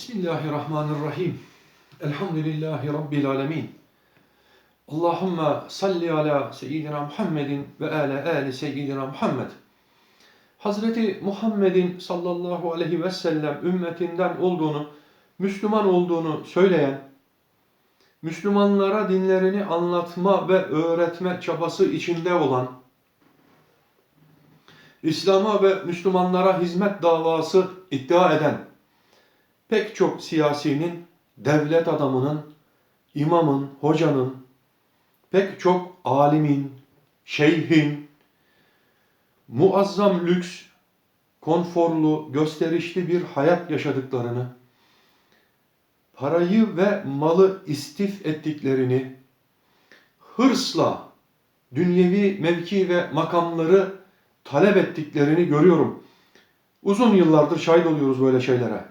Bismillahirrahmanirrahim. Elhamdülillahi Rabbil alemin. Allahümme salli ala seyyidina Muhammedin ve ala ali seyyidina Muhammed. Hazreti Muhammed'in sallallahu aleyhi ve sellem ümmetinden olduğunu, Müslüman olduğunu söyleyen, Müslümanlara dinlerini anlatma ve öğretme çabası içinde olan, İslam'a ve Müslümanlara hizmet davası iddia eden pek çok siyasinin, devlet adamının, imamın, hocanın, pek çok alimin, şeyhin, muazzam lüks, konforlu, gösterişli bir hayat yaşadıklarını, parayı ve malı istif ettiklerini, hırsla dünyevi mevki ve makamları talep ettiklerini görüyorum. Uzun yıllardır şahit oluyoruz böyle şeylere.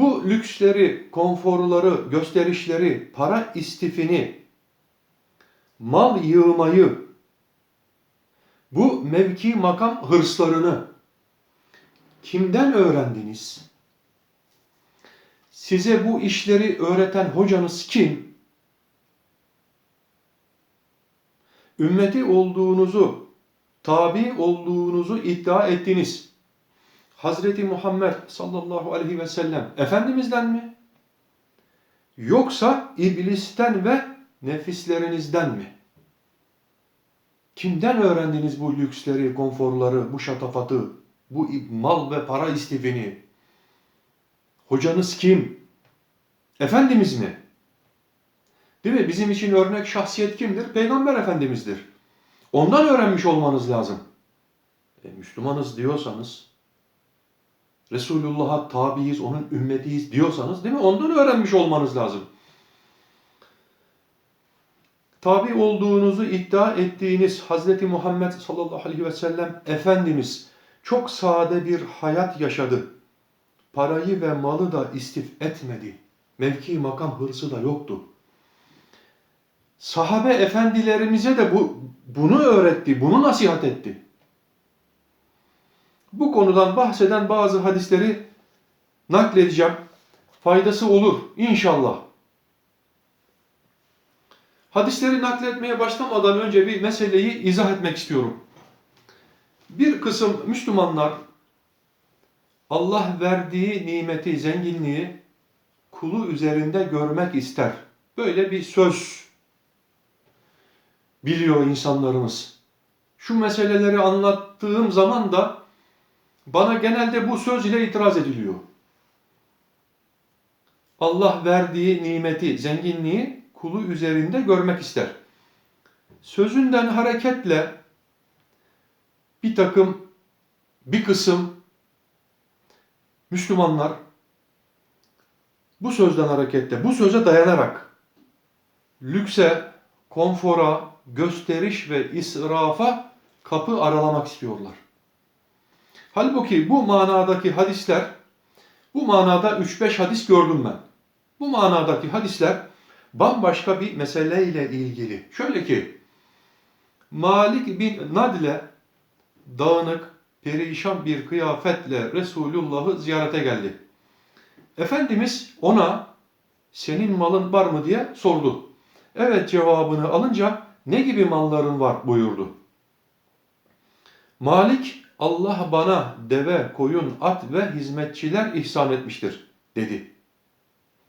Bu lüksleri, konforları, gösterişleri, para istifini, mal yığmayı, bu mevki makam hırslarını kimden öğrendiniz? Size bu işleri öğreten hocanız kim? Ümmeti olduğunuzu, tabi olduğunuzu iddia ettiniz. Hazreti Muhammed sallallahu aleyhi ve sellem Efendimiz'den mi? Yoksa iblisten ve nefislerinizden mi? Kimden öğrendiniz bu lüksleri, konforları, bu şatafatı, bu mal ve para istifini? Hocanız kim? Efendimiz mi? Değil mi? Bizim için örnek şahsiyet kimdir? Peygamber Efendimiz'dir. Ondan öğrenmiş olmanız lazım. E, Müslümanız diyorsanız, Resulullah'a tabiiz, onun ümmetiyiz diyorsanız değil mi? Ondan öğrenmiş olmanız lazım. Tabi olduğunuzu iddia ettiğiniz Hazreti Muhammed sallallahu aleyhi ve sellem Efendimiz çok sade bir hayat yaşadı. Parayı ve malı da istif etmedi. Mevki makam hırsı da yoktu. Sahabe efendilerimize de bu bunu öğretti, bunu nasihat etti. Bu konudan bahseden bazı hadisleri nakledeceğim. Faydası olur inşallah. Hadisleri nakletmeye başlamadan önce bir meseleyi izah etmek istiyorum. Bir kısım Müslümanlar Allah verdiği nimeti, zenginliği kulu üzerinde görmek ister. Böyle bir söz biliyor insanlarımız. Şu meseleleri anlattığım zaman da bana genelde bu söz ile itiraz ediliyor. Allah verdiği nimeti, zenginliği kulu üzerinde görmek ister. Sözünden hareketle bir takım, bir kısım Müslümanlar bu sözden hareketle, bu söze dayanarak lükse, konfora, gösteriş ve israfa kapı aralamak istiyorlar. Halbuki bu manadaki hadisler, bu manada 3-5 hadis gördüm ben. Bu manadaki hadisler bambaşka bir meseleyle ilgili. Şöyle ki, Malik bin Nadle dağınık, perişan bir kıyafetle Resulullah'ı ziyarete geldi. Efendimiz ona senin malın var mı diye sordu. Evet cevabını alınca ne gibi malların var buyurdu. Malik Allah bana deve, koyun, at ve hizmetçiler ihsan etmiştir dedi.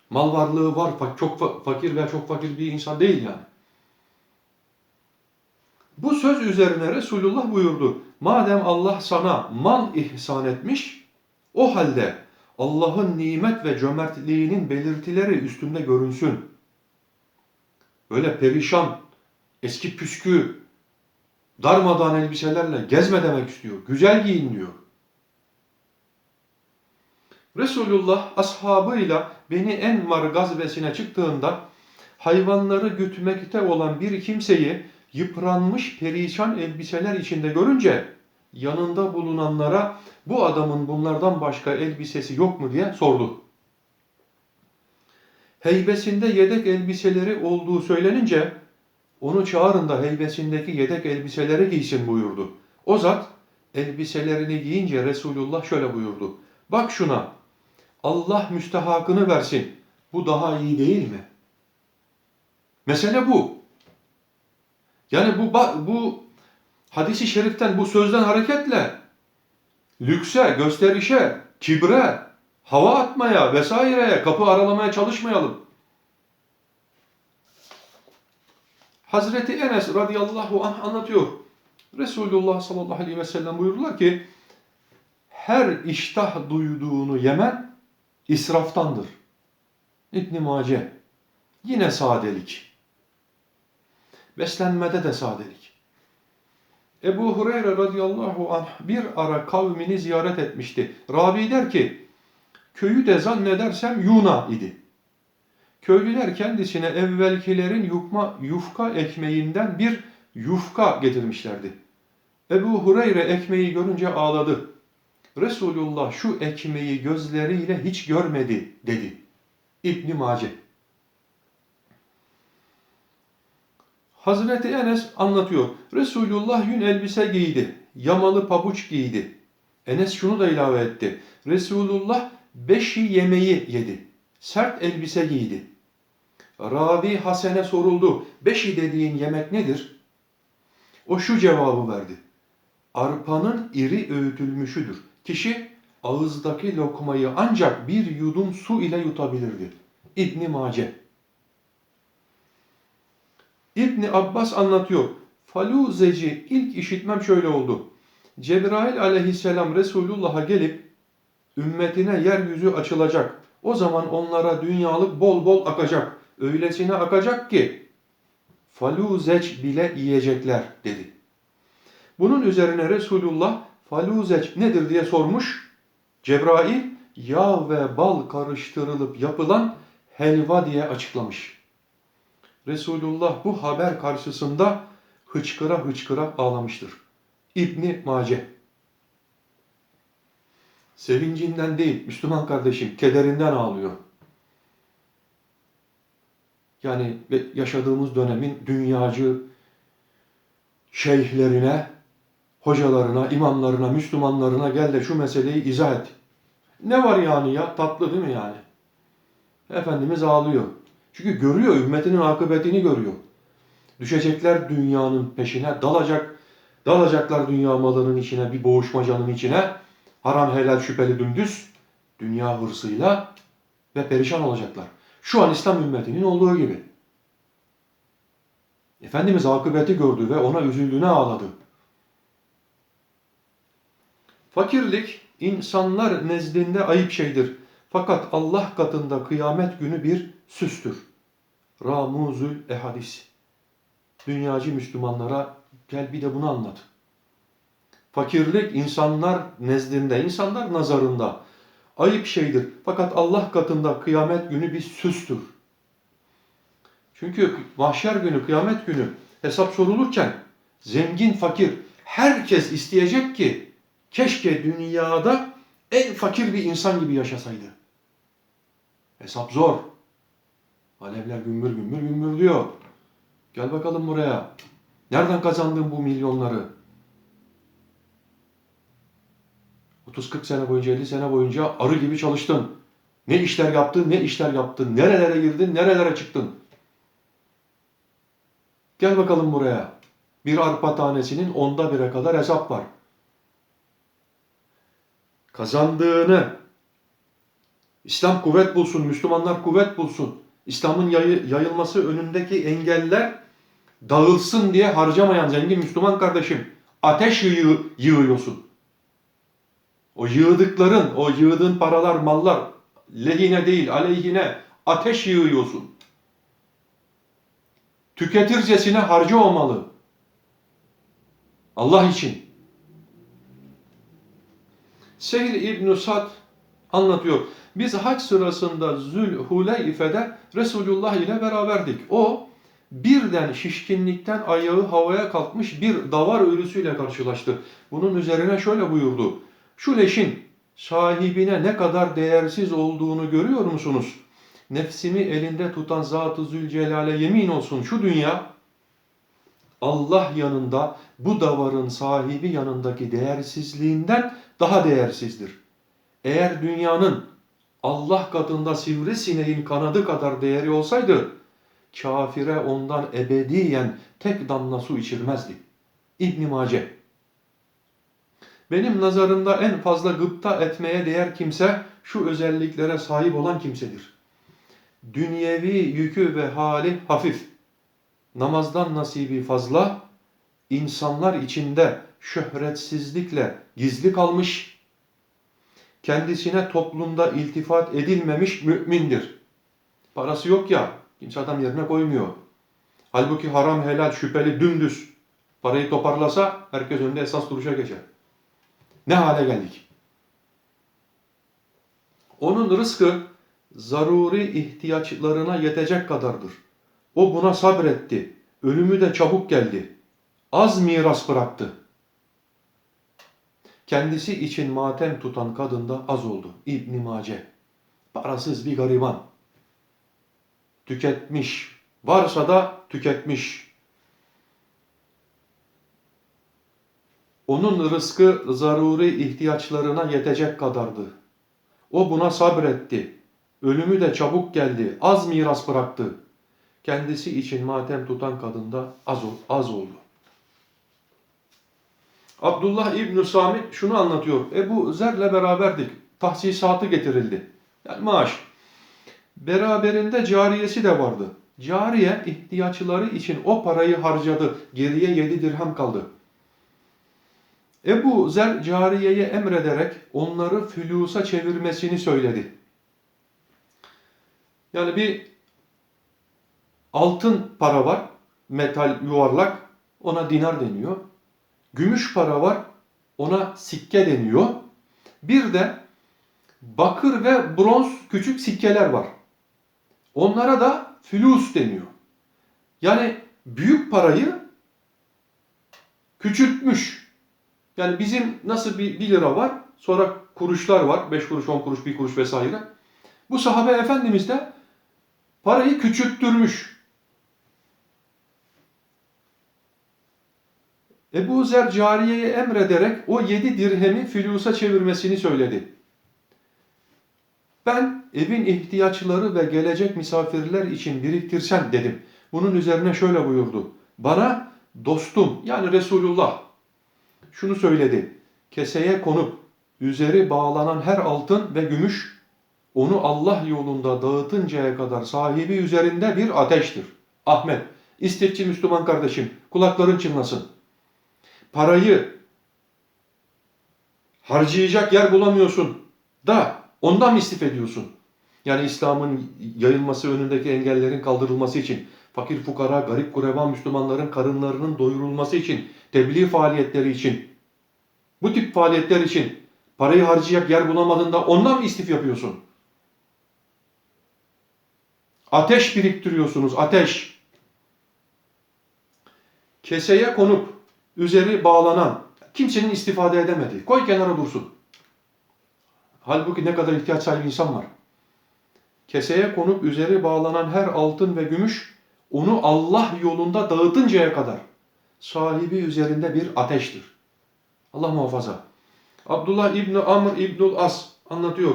Mal varlığı var, çok fakir ve çok fakir bir insan değil yani. Bu söz üzerine Resulullah buyurdu. Madem Allah sana mal ihsan etmiş, o halde Allah'ın nimet ve cömertliğinin belirtileri üstünde görünsün. Böyle perişan, eski püskü, darmadan elbiselerle gezme demek istiyor. Güzel giyin diyor. Resulullah ashabıyla Beni Envar gazvesine çıktığında hayvanları gütmekte olan bir kimseyi yıpranmış perişan elbiseler içinde görünce yanında bulunanlara bu adamın bunlardan başka elbisesi yok mu diye sordu. Heybesinde yedek elbiseleri olduğu söylenince onu çağırın da heybesindeki yedek elbiseleri giysin buyurdu. O zat elbiselerini giyince Resulullah şöyle buyurdu. Bak şuna, Allah müstehakını versin. Bu daha iyi değil mi? Mesele bu. Yani bu bu hadisi şeriften, bu sözden hareketle lükse, gösterişe, kibre, hava atmaya vesaireye, kapı aralamaya çalışmayalım. Hazreti Enes radıyallahu anh anlatıyor. Resulullah sallallahu aleyhi ve sellem buyurdular ki her iştah duyduğunu yemen israftandır. İbn Mace yine sadelik. Beslenmede de sadelik. Ebu Hureyre radıyallahu anh bir ara kavmini ziyaret etmişti. Rabi der ki köyü de zannedersem Yuna idi. Köylüler kendisine evvelkilerin yufma, yufka ekmeğinden bir yufka getirmişlerdi. Ebu Hureyre ekmeği görünce ağladı. Resulullah şu ekmeği gözleriyle hiç görmedi dedi. İbn Mace. Hazreti Enes anlatıyor. Resulullah yün elbise giydi. Yamalı pabuç giydi. Enes şunu da ilave etti. Resulullah beşi yemeği yedi. Sert elbise giydi. Ravi Hasen'e soruldu. Beşi dediğin yemek nedir? O şu cevabı verdi. Arpanın iri öğütülmüşüdür. Kişi ağızdaki lokmayı ancak bir yudum su ile yutabilirdi. İbni Mace. İbni Abbas anlatıyor. Faluzeci ilk işitmem şöyle oldu. Cebrail aleyhisselam Resulullah'a gelip ümmetine yeryüzü açılacak. O zaman onlara dünyalık bol bol akacak. Öylesine akacak ki faluzeç bile yiyecekler dedi. Bunun üzerine Resulullah faluzeç nedir diye sormuş. Cebrail yağ ve bal karıştırılıp yapılan helva diye açıklamış. Resulullah bu haber karşısında hıçkıra hıçkıra ağlamıştır. İbni Mace. Sevincinden değil Müslüman kardeşim kederinden ağlıyor. Yani yaşadığımız dönemin dünyacı şeyhlerine, hocalarına, imamlarına, Müslümanlarına gel de şu meseleyi izah et. Ne var yani ya? Tatlı değil mi yani? Efendimiz ağlıyor. Çünkü görüyor, ümmetinin akıbetini görüyor. Düşecekler dünyanın peşine, dalacak, dalacaklar dünya malının içine, bir boğuşmacanın içine, haram helal şüpheli dümdüz, dünya hırsıyla ve perişan olacaklar. Şu an İslam ümmetinin olduğu gibi. Efendimiz akıbeti gördü ve ona üzüldüğüne ağladı. Fakirlik insanlar nezdinde ayıp şeydir. Fakat Allah katında kıyamet günü bir süstür. Ramuzül ehadis. Dünyacı Müslümanlara gel bir de bunu anlat. Fakirlik insanlar nezdinde, insanlar nazarında ayıp şeydir. Fakat Allah katında kıyamet günü bir süstür. Çünkü mahşer günü, kıyamet günü hesap sorulurken zengin, fakir herkes isteyecek ki keşke dünyada en fakir bir insan gibi yaşasaydı. Hesap zor. Alevler gümbür gümbür gümbür diyor. Gel bakalım buraya. Nereden kazandın bu milyonları? 30-40 sene boyunca, 50 sene boyunca arı gibi çalıştın. Ne işler yaptın, ne işler yaptın, nerelere girdin, nerelere çıktın. Gel bakalım buraya. Bir arpa tanesinin onda bire kadar hesap var. Kazandığını, İslam kuvvet bulsun, Müslümanlar kuvvet bulsun, İslam'ın yayı, yayılması önündeki engeller dağılsın diye harcamayan zengin Müslüman kardeşim, ateş yığı, yığıyorsun. O yığdıkların, o yığdığın paralar, mallar lehine değil, aleyhine ateş yığıyorsun. Tüketircesine harcı olmalı. Allah için. Sehl İbn Sad anlatıyor. Biz hac sırasında Zülhuleyfe'de Resulullah ile beraberdik. O birden şişkinlikten ayağı havaya kalkmış bir davar ölüsüyle karşılaştı. Bunun üzerine şöyle buyurdu. Şu leşin sahibine ne kadar değersiz olduğunu görüyor musunuz? Nefsimi elinde tutan Zat-ı Zülcelal'e yemin olsun şu dünya Allah yanında bu davarın sahibi yanındaki değersizliğinden daha değersizdir. Eğer dünyanın Allah katında sivrisineğin kanadı kadar değeri olsaydı, kafire ondan ebediyen tek damla su içirmezdi. İbn Mace. Benim nazarımda en fazla gıpta etmeye değer kimse şu özelliklere sahip olan kimsedir. Dünyevi yükü ve hali hafif, namazdan nasibi fazla, insanlar içinde şöhretsizlikle gizli kalmış, kendisine toplumda iltifat edilmemiş mümindir. Parası yok ya, kimse adam yerine koymuyor. Halbuki haram, helal, şüpheli, dümdüz. Parayı toparlasa herkes önünde esas duruşa geçer. Ne hale geldik? Onun rızkı zaruri ihtiyaçlarına yetecek kadardır. O buna sabretti. Ölümü de çabuk geldi. Az miras bıraktı. Kendisi için matem tutan kadın da az oldu. İbn Mace. Parasız bir gariban. Tüketmiş. Varsa da tüketmiş. Onun rızkı zaruri ihtiyaçlarına yetecek kadardı. O buna sabretti. Ölümü de çabuk geldi. Az miras bıraktı. Kendisi için matem tutan kadın da az, az oldu. Abdullah İbn Samit şunu anlatıyor. Ebu Zer'le beraberdik. Tahsisatı getirildi. Yani maaş. Beraberinde cariyesi de vardı. Cariye ihtiyaçları için o parayı harcadı. Geriye yedi dirhem kaldı. Ebu Zer cariyeye emrederek onları fülusa çevirmesini söyledi. Yani bir altın para var, metal yuvarlak, ona dinar deniyor. Gümüş para var, ona sikke deniyor. Bir de bakır ve bronz küçük sikkeler var. Onlara da flus deniyor. Yani büyük parayı küçültmüş. Yani bizim nasıl bir 1 lira var, sonra kuruşlar var, 5 kuruş, 10 kuruş, 1 kuruş vesaire. Bu sahabe efendimiz de parayı küçülttürmüş. Ebu Zer cariyeye emrederek o yedi dirhemi filusa çevirmesini söyledi. Ben evin ihtiyaçları ve gelecek misafirler için biriktirsen dedim. Bunun üzerine şöyle buyurdu. Bana dostum yani Resulullah şunu söyledi. Keseye konup üzeri bağlanan her altın ve gümüş onu Allah yolunda dağıtıncaya kadar sahibi üzerinde bir ateştir. Ahmet, istifçi Müslüman kardeşim kulakların çınlasın parayı harcayacak yer bulamıyorsun da ondan mı istif ediyorsun? Yani İslam'ın yayılması önündeki engellerin kaldırılması için, fakir fukara, garip kureba Müslümanların karınlarının doyurulması için, tebliğ faaliyetleri için, bu tip faaliyetler için parayı harcayacak yer bulamadığında ondan mı istif yapıyorsun? Ateş biriktiriyorsunuz, ateş. Keseye konup üzeri bağlanan, kimsenin istifade edemediği. Koy kenara dursun. Halbuki ne kadar ihtiyaç sahibi insan var. Keseye konup üzeri bağlanan her altın ve gümüş onu Allah yolunda dağıtıncaya kadar sahibi üzerinde bir ateştir. Allah muhafaza. Abdullah İbni Amr İbnül As anlatıyor.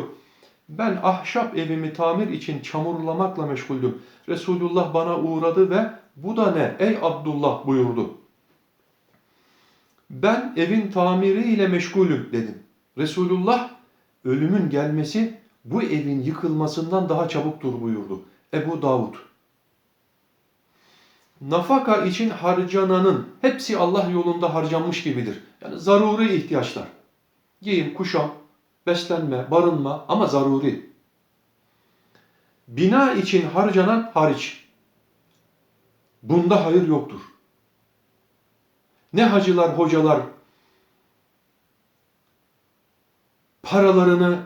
Ben ahşap evimi tamir için çamurlamakla meşguldüm. Resulullah bana uğradı ve bu da ne ey Abdullah buyurdu. Ben evin tamiriyle meşgulüm dedim. Resulullah ölümün gelmesi bu evin yıkılmasından daha çabuktur buyurdu. Ebu Davud. Nafaka için harcananın hepsi Allah yolunda harcanmış gibidir. Yani zaruri ihtiyaçlar. Giyim, kuşam, beslenme, barınma ama zaruri. Bina için harcanan hariç. Bunda hayır yoktur. Ne hacılar, hocalar paralarını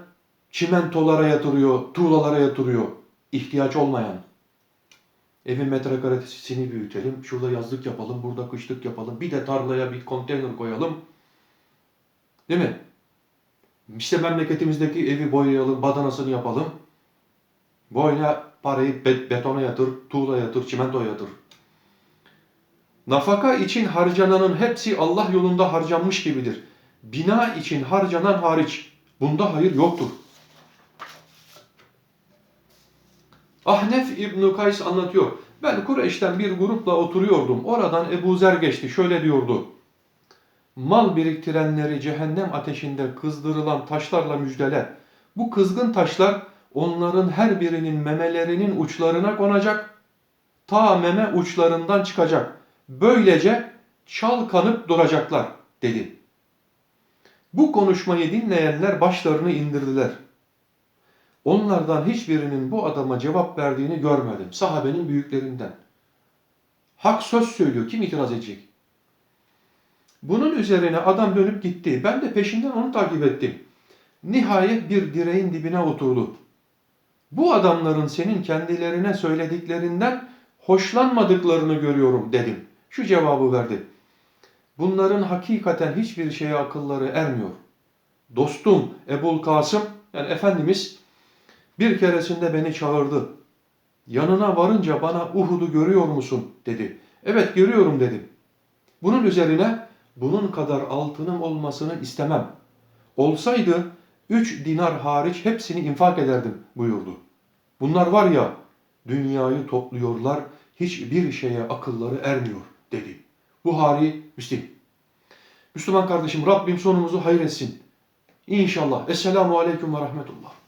çimentolara yatırıyor, tuğlalara yatırıyor. ihtiyaç olmayan. Evin metrekaresini büyütelim, şurada yazlık yapalım, burada kışlık yapalım. Bir de tarlaya bir konteyner koyalım. Değil mi? İşte memleketimizdeki evi boyayalım, badanasını yapalım. Boyuna parayı betona yatır, tuğla yatır, çimento yatır. Nafaka için harcananın hepsi Allah yolunda harcanmış gibidir. Bina için harcanan hariç. Bunda hayır yoktur. Ahnef İbn Kays anlatıyor. Ben Kureyş'ten bir grupla oturuyordum. Oradan Ebu Zer geçti. Şöyle diyordu. Mal biriktirenleri cehennem ateşinde kızdırılan taşlarla müjdele. Bu kızgın taşlar onların her birinin memelerinin uçlarına konacak. Ta meme uçlarından çıkacak. Böylece çalkanıp duracaklar dedi. Bu konuşmayı dinleyenler başlarını indirdiler. Onlardan hiçbirinin bu adama cevap verdiğini görmedim. Sahabenin büyüklerinden. Hak söz söylüyor. Kim itiraz edecek? Bunun üzerine adam dönüp gitti. Ben de peşinden onu takip ettim. Nihayet bir direğin dibine oturdu. Bu adamların senin kendilerine söylediklerinden hoşlanmadıklarını görüyorum dedim. Şu cevabı verdi. Bunların hakikaten hiçbir şeye akılları ermiyor. Dostum Ebul Kasım yani Efendimiz bir keresinde beni çağırdı. Yanına varınca bana Uhud'u görüyor musun dedi. Evet görüyorum dedim. Bunun üzerine bunun kadar altınım olmasını istemem. Olsaydı üç dinar hariç hepsini infak ederdim buyurdu. Bunlar var ya dünyayı topluyorlar hiçbir şeye akılları ermiyor dedi. Buhari Müslim. Müslüman kardeşim Rabbim sonumuzu hayır etsin. İnşallah. Esselamu Aleyküm ve Rahmetullah.